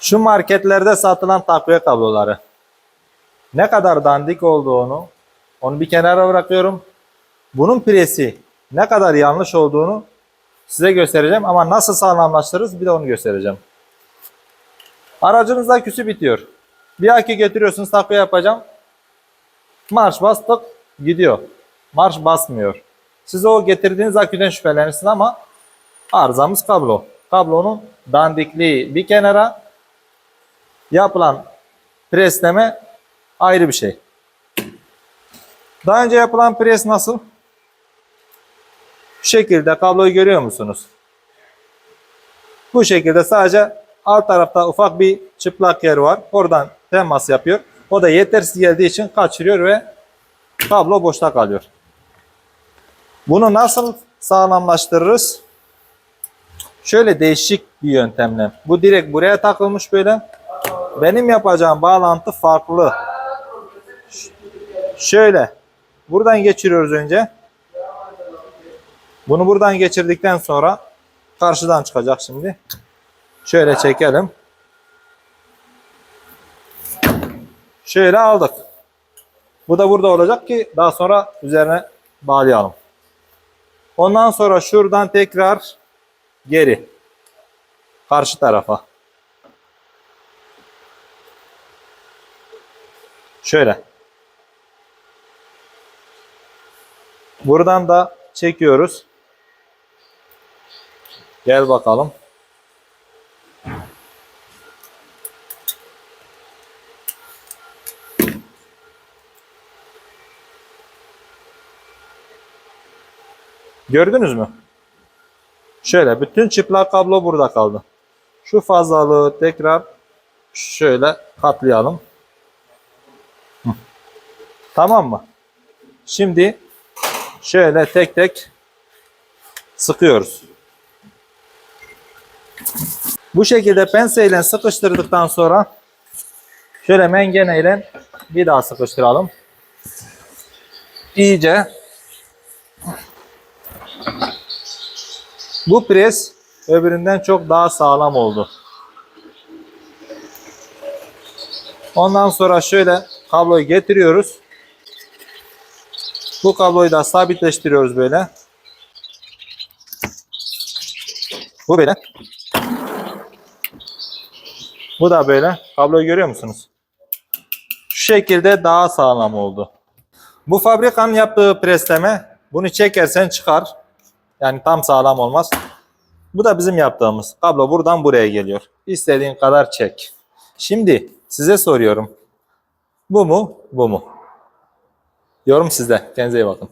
Şu marketlerde satılan takviye kabloları. Ne kadar dandik olduğunu onu bir kenara bırakıyorum. Bunun presi ne kadar yanlış olduğunu size göstereceğim ama nasıl sağlamlaştırırız bir de onu göstereceğim. Aracınızda küsü bitiyor. Bir akü getiriyorsunuz takviye yapacağım. Marş bastık gidiyor. Marş basmıyor. Siz o getirdiğiniz aküden şüphelenirsiniz ama arızamız kablo. Kablonun dandikliği bir kenara yapılan presleme ayrı bir şey. Daha önce yapılan pres nasıl? Şu şekilde kabloyu görüyor musunuz? Bu şekilde sadece alt tarafta ufak bir çıplak yer var. Oradan temas yapıyor. O da yetersiz geldiği için kaçırıyor ve kablo boşta kalıyor. Bunu nasıl sağlamlaştırırız? Şöyle değişik bir yöntemle. Bu direkt buraya takılmış böyle. Benim yapacağım bağlantı farklı. Şöyle. Buradan geçiriyoruz önce. Bunu buradan geçirdikten sonra karşıdan çıkacak şimdi. Şöyle çekelim. Şöyle aldık. Bu da burada olacak ki daha sonra üzerine bağlayalım. Ondan sonra şuradan tekrar geri. Karşı tarafa. Şöyle. Buradan da çekiyoruz. Gel bakalım. Gördünüz mü? Şöyle bütün çıplak kablo burada kaldı. Şu fazlalığı tekrar şöyle katlayalım. Tamam mı? Şimdi şöyle tek tek sıkıyoruz. Bu şekilde penseyle sıkıştırdıktan sonra şöyle mengeneyle bir daha sıkıştıralım. İyice bu pres öbüründen çok daha sağlam oldu. Ondan sonra şöyle kabloyu getiriyoruz. Bu kabloyu da sabitleştiriyoruz böyle. Bu böyle. Bu da böyle. Kabloyu görüyor musunuz? Şu şekilde daha sağlam oldu. Bu fabrikanın yaptığı presleme. Bunu çekersen çıkar. Yani tam sağlam olmaz. Bu da bizim yaptığımız. Kablo buradan buraya geliyor. İstediğin kadar çek. Şimdi size soruyorum. Bu mu? Bu mu? Yorum sizde. Kendinize iyi bakın.